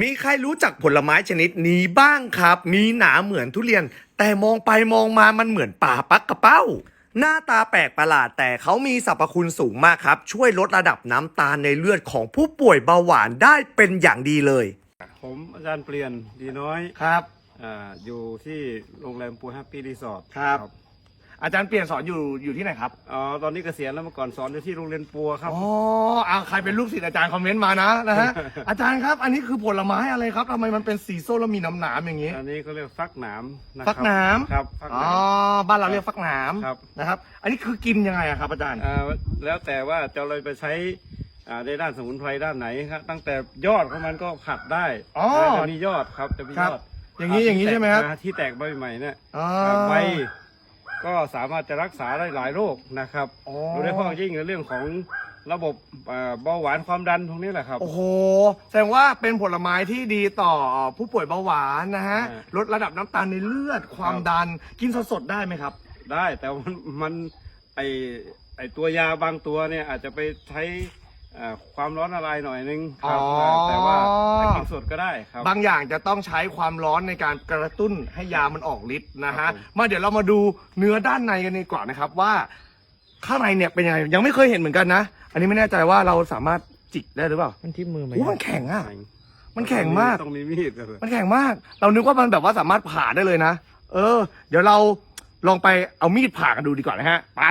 มีใครรู้จักผลไม้ชนิดนี้บ้างครับ มีหนาเหมือนทุเรียน แต่มองไปมองมามันเหมือนป่าปักกระเป้า หน้าตาแปลกประหลาดแต่เขามีสรรพคุณสูงมากครับ ช่วยลดระดับน้ำตาลในเลือดของผู้ป่วยเบาหวานได้เป็นอย่างดีเลย ผมอาจารย์เปลี่ยนดีน้อยครับอ่าอยู่ที่โรงแรมปูแฮปปี้รีสอร์ทครับ อาจารย์เปลี่ยนสอนอยู่อยู่ที่ไหนครับอ๋อตอนนี้เกษียณแล้วเมื่อก่อนสอนอยู่ที่โรงเรียนปัวครับอ๋อเอาใครเป็นลูกศิษย์อาจารย์คอมเมนต์มานะนะฮะอาจารย์ครับ อันนี้คือผลไม้อะไรครับทำไมมันเป็นสีส้มแล้วมีน้ำหนามอย่างนี้ อันนี้เขาเรียกฟักหนามะฟักหนามครับฟักหอ๋อนาม บ้านเราเรียกฟักหนามครับ นะครับ อันนี้คือกินยังไงอะครับ อาจารย์อ่าแล้วแต่ว่าจะเราไปใช้อ่าในด้านสมุนไพรด้านไหนครับตั้งแต่ยอดของมันก็ผัดได้อ๋อ จะมียอดครับจะมีครับยอดอย่างนี้อย่างนี้ที่ใช่ไหมครับแตกาที่แตกใบใหม่เนี่ยอ๋อ ใบ ก็สามารถจะรักษาได้หลายโรคนะครับอ๋อ โดยเฉพาะยิ่งในเรื่องของระบบเอ่อเบาหวานความดันตรงนี้แหละครับ โอ้โห แสดงว่าเป็นผลไม้ที่ดีต่อผู้ป่วยเบาหวานนะฮะ อ่าลดระดับน้ำตาลในเลือด ความครับ ดัน กินสดๆได้ไหมครับ ได้แต่มันมันไอไอตัวยาบางตัวเนี่ยอาจจะไปใช้เอ่อความร้อนอะไรหน่อยนึงครับอ๋อแต่ว่าถ้ากินสดก็ได้ครับ บางอย่างจะต้องใช้ความร้อนในการกระตุ้นให้ยามันออกฤทธิ์นะครัฮะบผม มาเดี๋ยวเรามาดูเนื้อด้านในกันดีกว่านะครับว่า ข้างในเนี่ยเป็นยังไงยังไม่เคยเห็นเหมือนกันนะอันนี้ไม่แน่ใจว่าเราสามารถจิกได้หรือเปล่ามันที่มือไหมโอ้มันแข็งอะ มันแข็งมาก ต้องมีมีดเลยมันแข็งมาก เรานึกว่ามันแบบว่าสามารถผ่าได้เลยนะ เออ เดี๋ยวเราลองไปเอามีดผ่ากันดูดีกว่านะฮะ ไป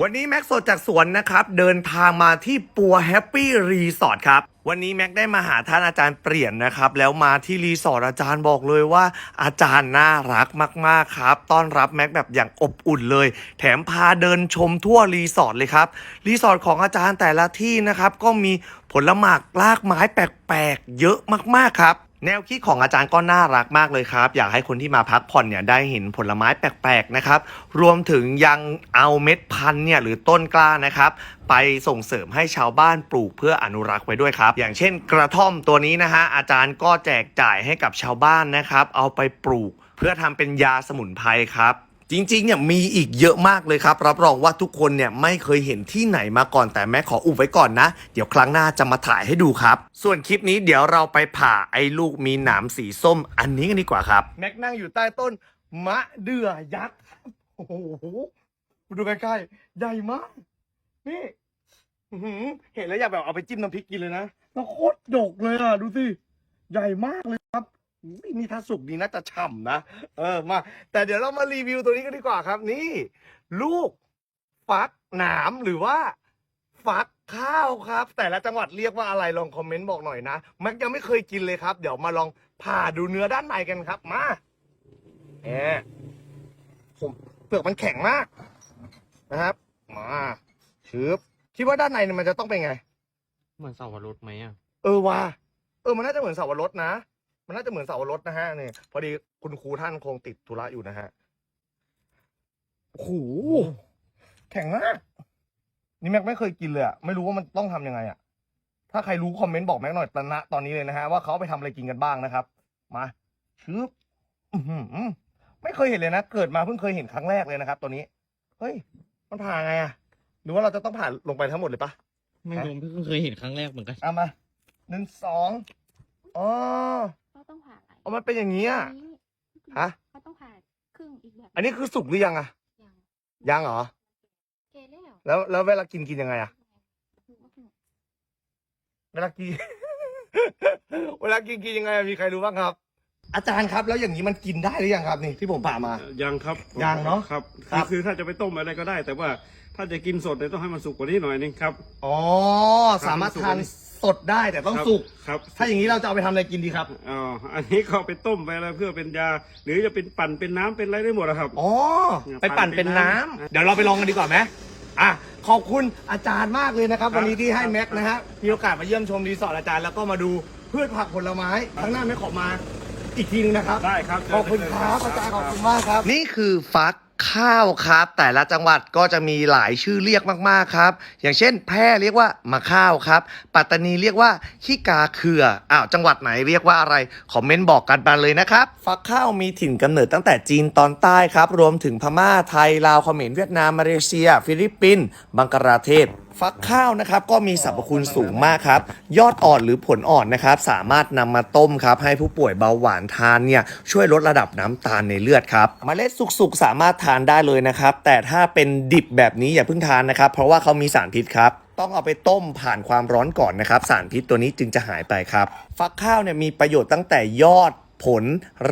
วันนี้แม็กซ์สดจากสวนนะครับ เดินทางมาที่ปัวแฮปปี้รีสอร์ทครับ วันนี้แม็กได้มาหาท่านอาจารย์เปลี่ยนนะครับ แล้วมาที่รีสอร์ทอาจารย์บอกเลยว่า อาจารย์น่ารักมากๆครับต้อนรับแม็กแบบอย่างอบอุ่นเลย แถมพาเดินชมทั่วรีสอร์ทเลยครับรีสอร์ทของอาจารย์แต่ละที่นะครับก็มีผลหมากลากไม้แปลกๆ เยอะมากๆครับ แนวคิดของอาจารย์ก็น่ารักมากเลยครับ อยากให้คนที่มาพักผ่อนเนี่ยได้เห็นผลไม้แปลกๆนะครับ รวมถึงยังเอาเม็ดพันธุ์เนี่ยหรือต้นกล้านะครับ ไปส่งเสริมให้ชาวบ้านปลูกเพื่ออนุรักษ์ไว้ด้วยครับ อย่างเช่นกระท่อมตัวนี้นะฮะอาจารย์ก็แจกจ่ายให้กับชาวบ้านนะครับ เอาไปปลูกเพื่อทำเป็นยาสมุนไพรครับ จริงๆเนี่ยมีอีกเยอะมากเลยครับ รับรองว่าทุกคนเนี่ยไม่เคยเห็นที่ไหนมาก่อนแต่แม่ขออุบไว้ก่อนนะ เดี๋ยวครั้งหน้าจะมาถ่ายให้ดูครับ ส่วนคลิปนี้เดี๋ยวเราไปผ่าไอ้ลูกมีหนามสีส้มอันนี้กันดีกว่าครับ แม็กนั่งอยู่ใต้ต้น มะเดื่อยักษ์โอ้โหดูใกล้ๆใหญ่มากนี่อื้อหือเห็นแล้วอยากแบบเอาไปจิ้มน้ำพริกกินเลยนะแล้วโคตรดกเลยอะ ดูสิ ใหญ่มากเลย อุ๊ยนี่ถ้าสุกดีน่าจะฉ่ำนะ เออมา แต่เดี๋ยวเรามารีวิวตัวนี้กันดีกว่าครับ นี่ ลูก ฟักหนามหรือว่า ฟักข้าวครับ แต่ละจังหวัดเรียกว่าอะไรลองคอมเมนต์บอกหน่อยนะแม็กยังไม่เคยกินเลยครับ เดี๋ยวมาลองผ่าดูเนื้อด้านในกันครับ มาแหมผมเปลือกมันแข็งมาก นะครับ มาชืบคิดว่าด้านในเนี่ยมันจะต้องเป็นไง เหมือนเสาวรสไหมอะ เออว่ะเออมันน่าจะเหมือนเสาวรสนะ มันน่าจะเหมือนเสาวรสนะฮะนี่พอดีคุณครูท่านคงติดธุระอยู่นะฮะโอ้โหแข็งมากนี่แม็กไม่เคยกินเลยอะไม่รู้ว่ามันต้องทำยังไงอะถ้าใครรู้คอมเมนต์บอกแม็กหน่อยตอนนะตอนนี้เลยนะฮะว่าเขาเอาไปทำอะไรกินกันบ้างนะครับ มาชึบอื้อหือไม่เคยเห็นเลยนะเกิดมาเพิ่งเคยเห็นครั้งแรกเลยนะครับ ตัวนี้เฮ้ยมันผ่าไงอะหรือว่าเราจะต้องผ่าลงไปทั้งหมดเลยปะไม่รู้เพิ่งเคยเห็นครั้งแรกเหมือนกันเอามาหนึ่งสองอ๋อ เอามันเป็นอย่างนี้อะอันนี้ฮะเขาต้องผ่าครึ่งอีกแบบอันนี้คือสุกหรือยังอะยังยังเหรอเกแล้วแล้วแล้วเวลากินกินยังไงอะเวลากิน เวลากินกินยังไงอะมีใครรู้บ้างครับ อาจารย์ครับ แล้วอย่างนี้มันกินได้หรือยังครับนี่ที่ผมผ่ามา ยังครับยังเนอะครับครับคือถ้าจะไปต้มอะไรก็ได้ แต่ว่าถ้าจะกินสดเนี่ยต้องให้มันสุกกว่านี้หน่อยนึงครับ อ๋อ สามารถทาน สดได้แต่ต้องครับสุก ครับถ้าอย่างนี้เราจะเอาไปทำอะไรกินดีครับ อ๋ออันนี้เขาไปต้มไปอะไรเพื่อเป็นยา หรือจะเป็นปั่นเป็นน้ำเป็นอะไรได้หมดอะครับ อ๋อ ไปปั่นเป็นน้ำ เดี๋ยวเราไปลองกันดีกว่าไหมอะ ขอบคุณอาจารย์มากเลยนะครับ ครับ วันนี้ที่ให้แม็กนะฮะ มีโอกาสมาเยี่ยมชมรีสอร์ทอาจารย์ แล้วก็มาดูพืชผักผลไม้ครั้งหน้าแม็กขอมาอีกทีนึงนะครับ ได้ครับขอบคุณครับอาจารย์ขอบคุณมากครับ นี่คือฟัก ข้าวครับ แต่ละจังหวัดก็จะมีหลายชื่อเรียกมากๆครับ อย่างเช่น แพร่เรียกว่ามะข้าวครับ ปัตตานีเรียกว่าขี้กาเขืออ้าวจังหวัดไหนเรียกว่าอะไรคอมเมนต์บอกกันมาเลยนะครับฟักข้าวมีถิ่นกำเนิดตั้งแต่จีนตอนใต้ครับ รวมถึงพม่าไทยลาวเขมรเวียดนามมาเลเซีย ฟิลิปปินส์บังกลาเทศ ฟักข้าวนะครับก็มีสรรพคุณสูงมากครับ ยอดอ่อนหรือผลอ่อนนะครับ สามารถนำมาต้มครับให้ผู้ป่วยเบาหวานทานเนี่ยช่วยลดระดับน้ำตาลในเลือดครับเมล็ดสุกๆสามารถทานได้เลยนะครับ แต่ถ้าเป็นดิบแบบนี้อย่าเพิ่งทานนะครับ เพราะว่าเขามีสารพิษครับต้องเอาไปต้มผ่านความร้อนก่อนนะครับ สารพิษตัวนี้จึงจะหายไปครับ ฟักข้าวเนี่ยมีประโยชน์ตั้งแต่ยอดผล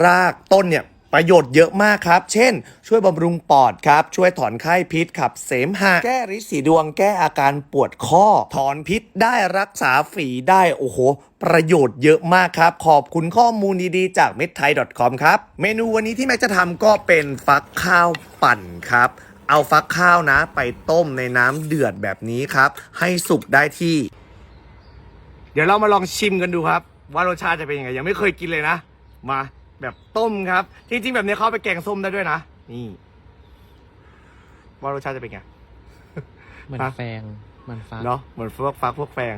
รากต้นเนี่ย ประโยชน์เยอะมากครับ เช่น ช่วยบำรุงปอดครับ ช่วยถอนไข้พิษขับเสมหะ แก้ริดสีดวง แก้อาการปวดข้อ ถอนพิษได้รักษาฝีได้ โอ้โห ประโยชน์เยอะมากครับ ขอบคุณข้อมูลดีๆจาก m e d t h a i c o m ครับ เมนูวันนี้ที่แม็กจะทำก็เป็นฟักข้าวปั่นครับเอาฟักข้าวนะ ไปต้มในน้ำเดือดแบบนี้ครับ ให้สุกได้ที่ เดี๋ยวเรามาลองชิมกันดูครับ ว่ารสชาติจะเป็นยังไงยังไม่เคยกินเลยนะ มา แบบต้มครับ จริงๆ แบบนี้เขาเอาไปแกงส้มได้ด้วยนะ นี่ ว่ารสชาติจะเป็นไง เหมือนฮะแฟงเหมันฟ้าเนาะเหมือนพวกฟักพวกแฟง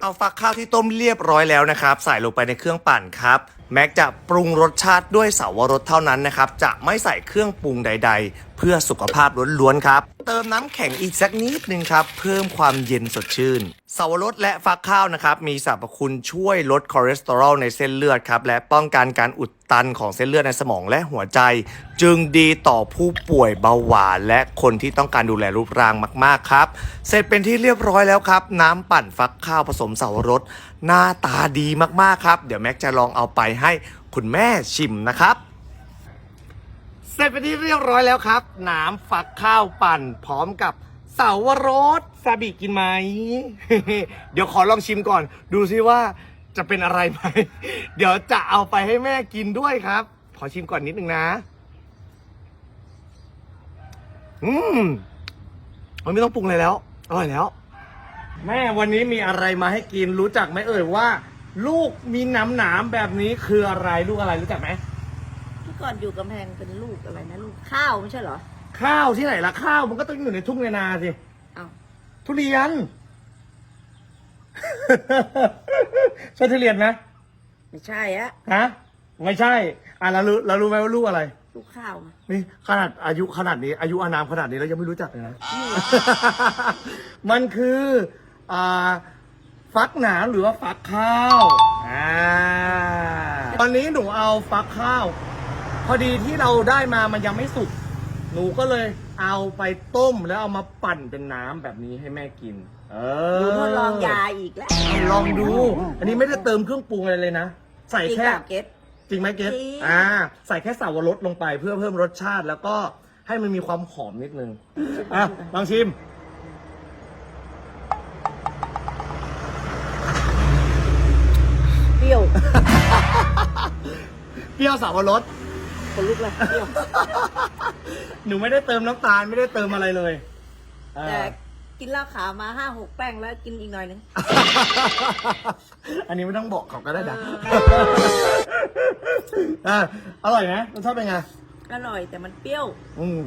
เอาฟักข้าวที่ต้มเรียบร้อยแล้วนะครับ ใส่ลงไปในเครื่องปั่นครับ แม็กจะปรุงรสชาติด้วยเสาวรสเท่านั้นนะครับ จะไม่ใส่เครื่องปรุงใด ๆ เพื่อสุขภาพล้วนๆครับ เติมน้ำแข็งอีกสักนิดนึงครับ เพิ่มความเย็นสดชื่นสาวรสและฟักข้าวนะครับ มีสรรพคุณช่วยลดคอเลสเตอรอลในเส้นเลือดครับ และป้องกันการอุดตันของเส้นเลือดในสมองและหัวใจ จึงดีต่อผู้ป่วยเบาหวาน และคนที่ต้องการดูแลรูปร่างมากๆครับ เสร็จเป็นที่เรียบร้อยแล้วครับ น้ำปั่นฟักข้าวผสมสาวรสหน้าตาดีมากๆครับ เดี๋ยวแม็กจะลองเอาไปให้คุณแม่ชิมนะครับ เสร็จเป็นที่เรียบร้อยแล้วครับ หน้ำฟักข้าวปั่น พร้อมกับเสาวรสซาบิกินไหม เดี๋ยวขอลองชิมก่อน ดูซิว่าจะเป็นอะไรไหม เดี๋ยวจะเอาไปให้แม่กินด้วยครับ ขอชิมก่อนนิดนึงนะ อืมมันไม่ต้องปรุงเลยแล้ว อร่อยแล้ว แม่วันนี้มีอะไรมาให้กินรู้จักไหมเอ่ยว่า ลูกมีหนามหนามๆแบบนี้คืออะไรลูกอะไรรู้จักไหม ก่อนอยู่กำแพงเป็นลูกอะไรนะลูกข้าวไม่ใช่เหรอ ข้าวที่ไหนล่ะข้าวมันก็ต้องอยู่ในทุ่งในนาสิเอาทุเรียน ใช่ทุเรียนไหมไม่ใช่อะฮะไม่ใช่อะเรารู้เรารู้ไหมว่าลูกอะไร ลูกข้าวอะนี่ขนาดอายุขนาดนี้ อายุอานามขนาดนี้เรายังไม่รู้จักเลยนะ มันคืออ่าฟักหนามหรือว่าฟักข้าวอ่าตอนนี้หนูเอาฟักข้าว พอดีที่เราได้มามันยังไม่สุก หนูก็เลยเอาไปต้มแล้วเอามาปั่นเป็นน้ำแบบนี้ให้แม่กิน เออหนูทดลองยาอีกแล้วเอาลองดู อันนี้ไม่ได้เติมเครื่องปรุงอะไรเลยนะ ใส่จริงแค่กับเกตจริงไหมเกสจริง อ่า ใส่แค่สาวรสลงไปเพื่อเพิ่มรสชาติแล้วก็ให้มันมีความหอมนิดนึง อะ ลองชิม เปรี้ยว เปรี้ยวสาวรส คนลุกเลยเปรี้ยวหนูไม่ได้เติมน้ำตาลไม่ได้เติมอะไรเลยอ่าแต่กินเหล้าขาวมาห้าหกแป้งแล้วกินอีกหน่อยนึง อันนี้ไม่ต้องบอกเขาก็ได้นะอะอร่อยไหมรสชาติเป็นไง อร่อยแต่มันเปรี้ยว อืม